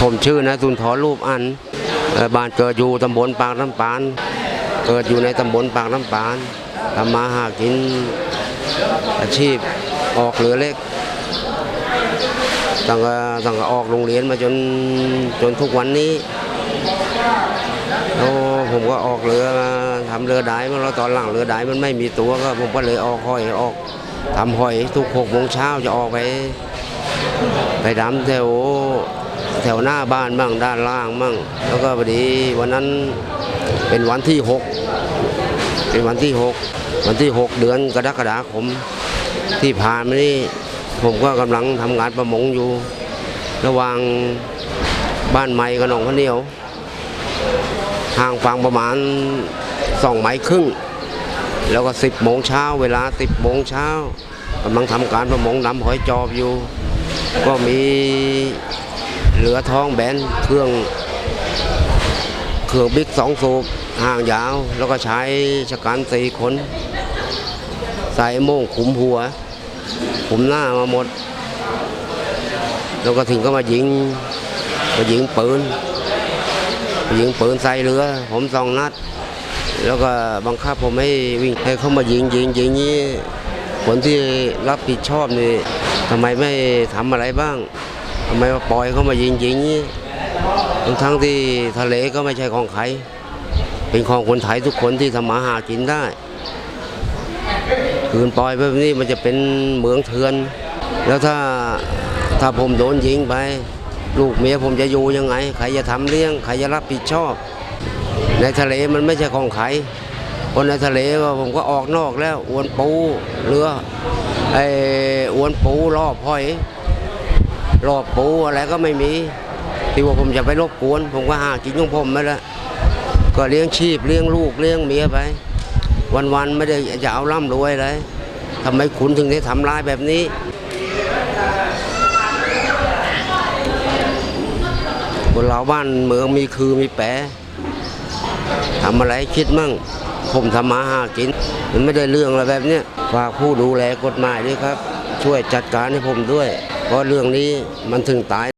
ผมชื่อนายสุนทรรูปอันบ้านเกิดอยู่ตำบลปากน้ำปาน เกิดอยู่ในตำบลปากน้ำปานทำมาหากินอาชีพออกเรือเล็กตั้งแต่ตั้งแต่ออกโรงเรียนมาจนจนทุกวันนี้โอ้ผมก็ออกเรือมาทำเรือได้มาแล้วตอนหลังเรือได้มันไม่มีตัวก็ผมก็เลยออกหอยออกทำหอยทุกหกโมงเช้าจะออกไป ไปดำแถว แถวหน้าบ้านบ้างด้านล่างบ้างแล้วก็พอดีวันนั้นเป็นวันที่หกเป็นวันที่หกวันที่หกเดือนกรกฎาคมที่ผ่านมานี่ผมก็กำลังทำงานประมงอยู่ ระหว่างบ้านใหม่กับหนองพะเหนียวห่างฟังประมาณสองไมล์ครึ่ง แล้วก็สิบโมงเช้าเวลาสิบโมงเช้ากำลังทำการประมงนำหอยจอบอยู่ ก็มี เหลือท้องแบนเครื่องเครื่องบิ๊กสองสูบห่างยาว แล้วก็ใช้ชะกันสี่คน ใส่โม่งขุมหัว ขุมหน้ามาหมด แล้วก็ถึงก็มายิงมายิงปืนยิงปืนใส่เรือ ผมสองนัด แล้วก็บังคับผมให้วิ่งให้เขามายิงยิงยิงนี้คนที่รับผิดชอบนี่ทำไมไม่ทำอะไรบ้าง ทำไมมาปล่อยเขามายิงยิงนี้ทั้งทั้งที่ทะเลก็ไม่ใช่ของใคร เป็นของคนไทยทุกคนที่ทำมาหากินได้ คืนปล่อยแบบนี้มันจะเป็นเหมืองเถื่อน แล้วถ้าถ้าผมโดนยิงไป ลูกเมียผมจะอยู่ยังไง ใครจะทำเลี้ยง ใครจะรับผิดชอบ ในทะเลมันไม่ใช่ของใครคนในทะเลก็ผมก็ออกนอกแล้วอวนปูเรือไออวนปูรอบหอย รอบปูอะไรก็ไม่มี ที่ว่าผมจะไปรบกวน ผมก็หากินของผมมาแล้วก็เลี้ยงชีพเลี้ยงลูกเลี้ยงเมียไป วันๆไม่ได้จะเอาร่ำรวยเลยทำไมคุณถึงได้ทำร้ายแบบนี้คนเราบ้านเมืองมีคือมีแปรทำอะไรคิดมั่ง ผมทำมาหากิน มันไม่ได้เรื่องอะไรแบบนี้ฝากผู้ดูแลกฎหมายด้วยครับ ช่วยจัดการให้ผมด้วย เพราะเรื่องนี้มันถึงตาย